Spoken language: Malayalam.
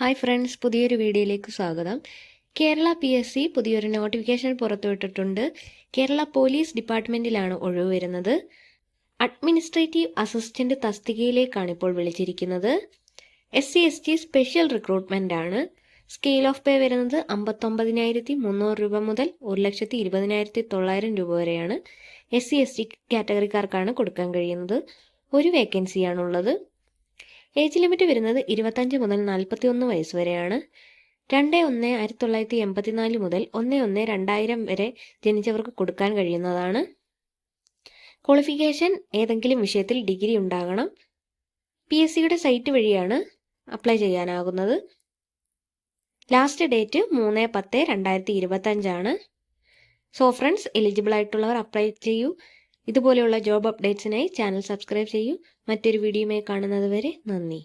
ഹായ് ഫ്രണ്ട്സ് പുതിയൊരു വീഡിയോയിലേക്ക് സ്വാഗതം. കേരള പി എസ് സി പുതിയൊരു നോട്ടിഫിക്കേഷൻ പുറത്തുവിട്ടിട്ടുണ്ട്. കേരള പോലീസ് ഡിപ്പാർട്ട്മെന്റിലാണ് ഒഴിവ് വരുന്നത്. അഡ്മിനിസ്ട്രേറ്റീവ് അസിസ്റ്റന്റ് തസ്തികയിലേക്കാണ് ഇപ്പോൾ വിളിച്ചിരിക്കുന്നത്. S C S T special recruitment ആണ് സ്കെയിൽ ഓഫ് പേ വരുന്നത് അമ്പത്തൊമ്പതിനായിരത്തി മുന്നൂറ് രൂപ മുതൽ ഒരു ലക്ഷത്തി ഇരുപതിനായിരത്തി തൊള്ളായിരം രൂപ വരെയാണ് എസ് സി എസ് ടി കാറ്റഗറിക്കാർക്കാണ് കൊടുക്കാൻ കഴിയുന്നത്. ഒരു വേക്കൻസിയാണുള്ളത്. ഏജ് ലിമിറ്റ് വരുന്നത് ഇരുപത്തഞ്ച് മുതൽ നാൽപ്പത്തി ഒന്ന് വയസ്സ് വരെയാണ്. രണ്ട് ഒന്ന് ആയിരത്തി തൊള്ളായിരത്തി എൺപത്തിനാല് മുതൽ ഒന്ന് ഒന്ന് രണ്ടായിരം വരെ ജനിച്ചവർക്ക് കൊടുക്കാൻ കഴിയുന്നതാണ്. ക്വാളിഫിക്കേഷൻ ഏതെങ്കിലും വിഷയത്തിൽ ഡിഗ്രി ഉണ്ടാകണം. പി എസ് സിയുടെ സൈറ്റ് വഴിയാണ് അപ്ലൈ ചെയ്യാനാകുന്നത്. ലാസ്റ്റ് ഡേറ്റ് മൂന്ന് പത്ത് രണ്ടായിരത്തി ഇരുപത്തഞ്ചാണ്. സോ ഫ്രണ്ട്സ് എലിജിബിൾ ആയിട്ടുള്ളവർ അപ്ലൈ ചെയ്യൂ. ഇതുപോലെയുള്ള ജോബ് അപ്ഡേറ്റ്സിനായി ചാനൽ സബ്സ്ക്രൈബ് ചെയ്യൂ. മറ്റൊരു വീഡിയോയുമായി കാണുന്നത് വരെ നന്ദി.